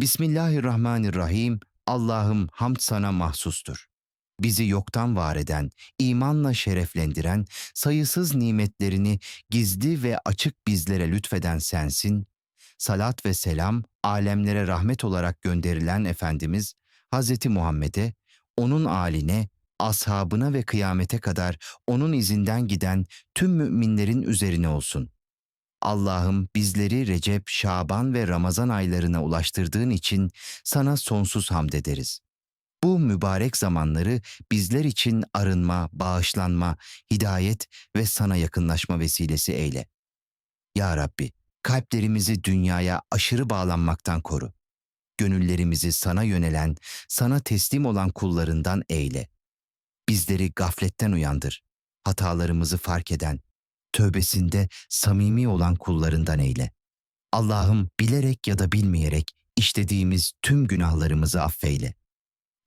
Bismillahirrahmanirrahim. Allah'ım hamd sana mahsustur. Bizi yoktan var eden, imanla şereflendiren, sayısız nimetlerini gizli ve açık bizlere lütfeden sensin. Salat ve selam alemlere rahmet olarak gönderilen Efendimiz Hz. Muhammed'e, onun aline, ashabına ve kıyamete kadar onun izinden giden tüm müminlerin üzerine olsun. Allah'ım bizleri Recep, Şaban ve Ramazan aylarına ulaştırdığın için sana sonsuz hamd ederiz. Bu mübarek zamanları bizler için arınma, bağışlanma, hidayet ve sana yakınlaşma vesilesi eyle. Ya Rabbi, kalplerimizi dünyaya aşırı bağlanmaktan koru. Gönüllerimizi sana yönelen, sana teslim olan kullarından eyle. Bizleri gafletten uyandır. Hatalarımızı fark eden, tövbesinde samimi olan kullarından eyle. Allah'ım bilerek ya da bilmeyerek işlediğimiz tüm günahlarımızı affeyle.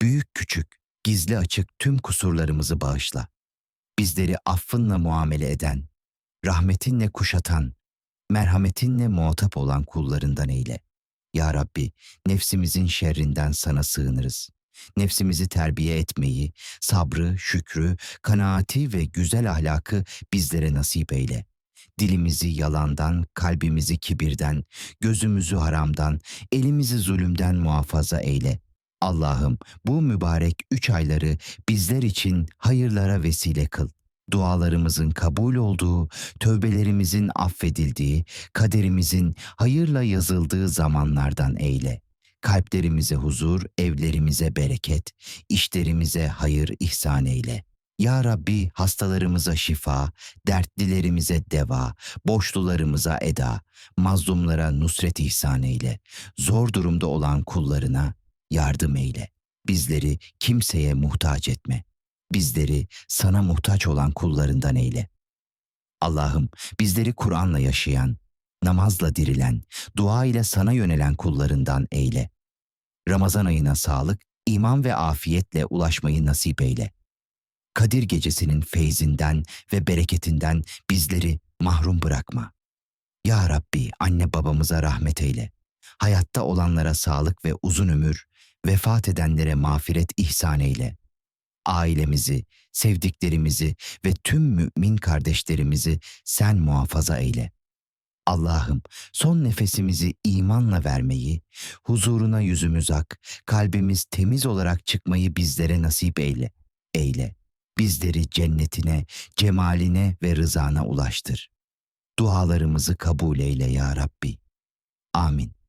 Büyük küçük, gizli açık tüm kusurlarımızı bağışla. Bizleri affınla muamele eden, rahmetinle kuşatan, merhametinle muhatap olan kullarından eyle. Ya Rabbi, nefsimizin şerrinden sana sığınırız. Nefsimizi terbiye etmeyi, sabrı, şükrü, kanaati ve güzel ahlakı bizlere nasip eyle. Dilimizi yalandan, kalbimizi kibirden, gözümüzü haramdan, elimizi zulümden muhafaza eyle. Allah'ım bu mübarek üç ayları bizler için hayırlara vesile kıl. Dualarımızın kabul olduğu, tövbelerimizin affedildiği, kaderimizin hayırla yazıldığı zamanlardan eyle. Kalplerimize huzur, evlerimize bereket, işlerimize hayır ihsan eyle. Ya Rabbi hastalarımıza şifa, dertlilerimize deva, boşlularımıza eda, mazlumlara nusret ihsan eyle. Zor durumda olan kullarına yardım eyle. Bizleri kimseye muhtaç etme. Bizleri sana muhtaç olan kullarından eyle. Allah'ım bizleri Kur'an'la yaşayan, namazla dirilen, dua ile sana yönelen kullarından eyle. Ramazan ayına sağlık, iman ve afiyetle ulaşmayı nasip eyle. Kadir gecesinin feyzinden ve bereketinden bizleri mahrum bırakma. Ya Rabbi anne babamıza rahmet eyle. Hayatta olanlara sağlık ve uzun ömür, vefat edenlere mağfiret ihsan eyle. Ailemizi, sevdiklerimizi ve tüm mümin kardeşlerimizi sen muhafaza eyle. Allah'ım son nefesimizi imanla vermeyi, huzuruna yüzümüz ak, kalbimiz temiz olarak çıkmayı bizlere nasip eyle. Eyle. Bizleri cennetine, cemaline ve rızana ulaştır. Dualarımızı kabul eyle ya Rabbi. Amin.